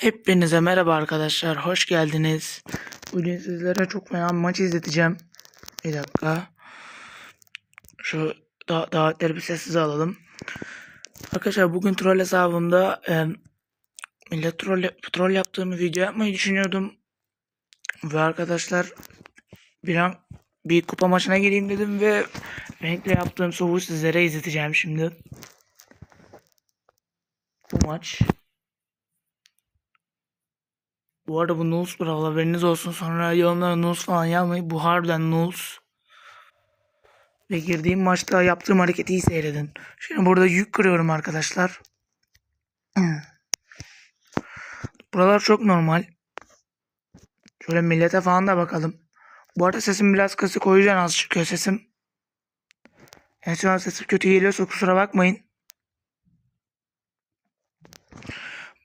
Hepinize merhaba arkadaşlar. Hoş geldiniz. Bugün sizlere çok fena maç izleteceğim. Bir dakika. Şu da davetleri bir sessize alalım. Arkadaşlar bugün troll hesabımda e, millet troll, troll yaptığım video yapmayı düşünüyordum. Ve arkadaşlar bir an bir kupa maçına gireyim dedim ve renkle yaptığım soğuğu sizlere izleteceğim şimdi. Bu maç Bu arada bu Nuls bravo haberiniz olsun. Sonra yorumlara Nuls falan yazmayın. Bu harbiden Nuls. Ve girdiğim maçta yaptığım hareketi iyi seyredin. Şimdi burada yük kırıyorum arkadaşlar. Buralar çok normal. Şöyle millete falan da bakalım. Bu arada sesim biraz kısık o yüzden az çıkıyor sesim. Yani şu an sesim kötü geliyorsa kusura bakmayın.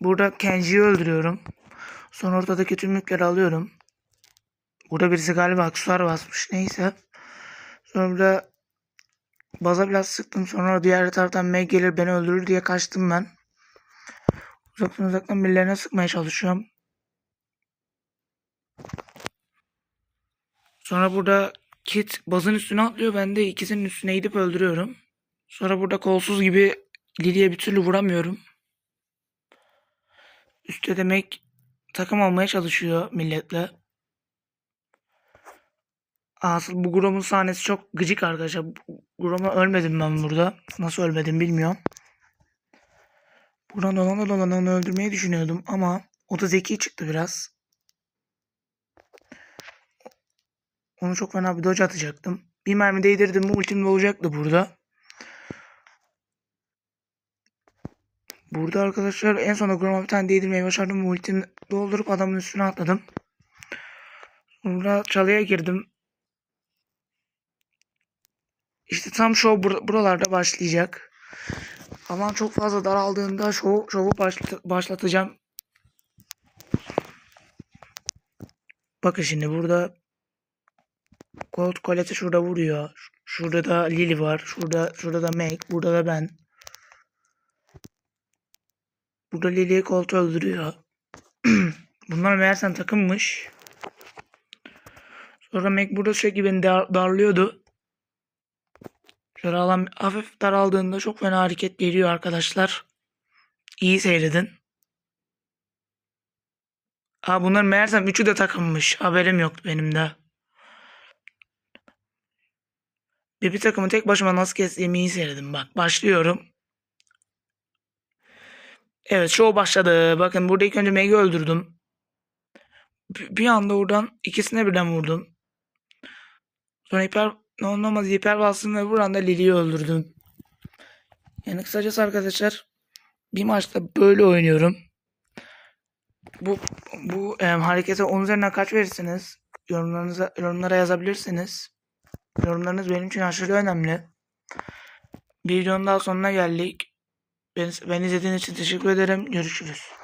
Burada Kenji'yi öldürüyorum. Sonra ortadaki tüm yükleri alıyorum. Burada birisi galiba aksesuar basmış. Neyse. Sonra baza biraz sıktım. Sonra diğer taraftan Meg gelir beni öldürür diye kaçtım ben. Uzaktan uzaktan birilerine sıkmaya çalışıyorum. Sonra burada Kit bazın üstüne atlıyor. Ben de ikisinin üstüne gidip öldürüyorum. Sonra burada kolsuz gibi Lily'ye bir türlü vuramıyorum. Üstte demek takım almaya çalışıyor milletle. Asıl bu Grom'un sahnesi çok gıcık arkadaşlar. Grom'a ölmedim ben burada. Nasıl ölmedim bilmiyorum. Buradan dolana dolana onu öldürmeyi düşünüyordum ama o da zeki çıktı biraz. Onu çok fena bir dodge atacaktım. Bir mermi değdirdim mi ultim de olacaktı burada. Burada arkadaşlar en sona Grom'a bir tane değdirmeyi başardım. Ultimi doldurup adamın üstüne atladım. Sonra çalıya girdim. İşte tam show bur- buralarda başlayacak. Alan çok fazla daraldığında show, şovu başlat- başlatacağım. Bakın şimdi burada Colt Colette'i şurada vuruyor. Şurada da Lily var. Şurada şurada da Meg. Burada da ben. Burada Lily'yi Colt öldürüyor. Bunlar meğersem takımmış. Sonra Meg burada sürekli beni dar- darlıyordu. Şöyle alan hafif daraldığında çok fena hareket geliyor arkadaşlar. İyi seyredin. Aa bunlar meğersem üçü de takımmış. Haberim yoktu benim de. Bir, bir takımı tek başıma nasıl kestiğimi iyi seyredin. Bak başlıyorum. Evet show başladı. Bakın burada ilk önce Meg'i öldürdüm. Bir, anda oradan ikisine birden vurdum. Sonra hiper ne olmaz hiper bastım ve buradan da Lily'yi öldürdüm. Yani kısacası arkadaşlar bir maçta böyle oynuyorum. Bu bu e, harekete 10 üzerinden kaç verirsiniz? Yorumlarınıza yorumlara yazabilirsiniz. Yorumlarınız benim için aşırı önemli. Bir videonun daha sonuna geldik. Beni izlediğiniz için teşekkür ederim. Görüşürüz.